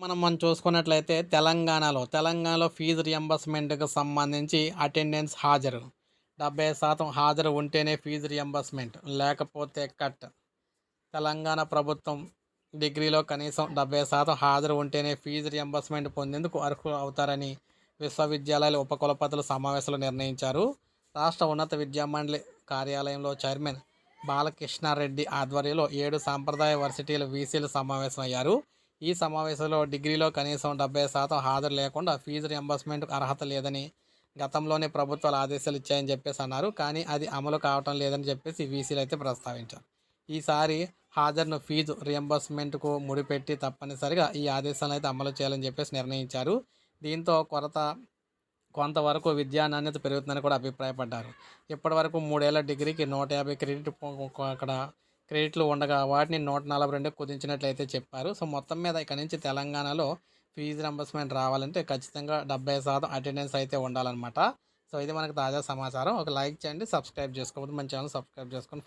మనం మనం చూసుకున్నట్లయితే తెలంగాణలో తెలంగాణలో ఫీజు రియంబర్స్మెంట్కి సంబంధించి అటెండెన్స్ హాజరు. డెబ్బై శాతం హాజరు ఉంటేనే ఫీజు రియంబర్స్మెంట్ లేకపోతే కట్ తెలంగాణ ప్రభుత్వం డిగ్రీలో కనీసం డెబ్బై శాతం హాజరు ఉంటేనే ఫీజు రియంబర్స్మెంట్ పొందేందుకు అర్హులు అవుతారని విశ్వవిద్యాలయాల ఉపకులపతులు సమావేశంలో నిర్ణయించారు. రాష్ట్ర ఉన్నత విద్యామండలి కార్యాలయంలో చైర్మన్ బాలకృష్ణారెడ్డి ఆధ్వర్యంలో ఏడు సాంప్రదాయ వర్సిటీల వీసీలు సమావేశమయ్యారు. ఈ సమావేశంలో డిగ్రీలో కనీసం డెబ్బై శాతం హాజరు లేకుండా ఫీజు రియంబర్స్మెంట్కు అర్హత లేదని గతంలోనే ప్రభుత్వాలు ఆదేశాలు ఇచ్చాయని చెప్పేసి అన్నారు. కానీ అది అమలు కావటం లేదని చెప్పేసి వీసీలు అయితే ప్రస్తావించారు. ఈసారి హాజరును ఫీజు రియంబర్స్మెంట్కు ముడిపెట్టి తప్పనిసరిగా ఈ ఆదేశాలను అయితే అమలు చేయాలని చెప్పేసి నిర్ణయించారు. దీంతో కొరత కొంతవరకు విద్యా నాణ్యత పెరుగుతుందని కూడా అభిప్రాయపడ్డారు. ఇప్పటివరకు మూడేళ్ళ డిగ్రీకి నూట యాభై క్రెడిట్ అక్కడ క్రెడిట్లు ఉండగా వాటిని నూట నలభై రెండు కుదించినట్లయితే చెప్పారు. సో మొత్తం మీద ఇక్కడ నుంచి తెలంగాణలో ఫీజు రంబర్స్మెంట్ రావాలంటే ఖచ్చితంగా డెబ్బై శాతం అటెండెన్స్ అయితే ఉండాలన్నమాట. సో ఇది మనకు తాజా సమాచారం. ఒక లైక్ చేయండి సబ్స్క్రైబ్ చేసుకోవద్దు. మన ఛానల్ సబ్స్క్రైబ్ చేసుకొని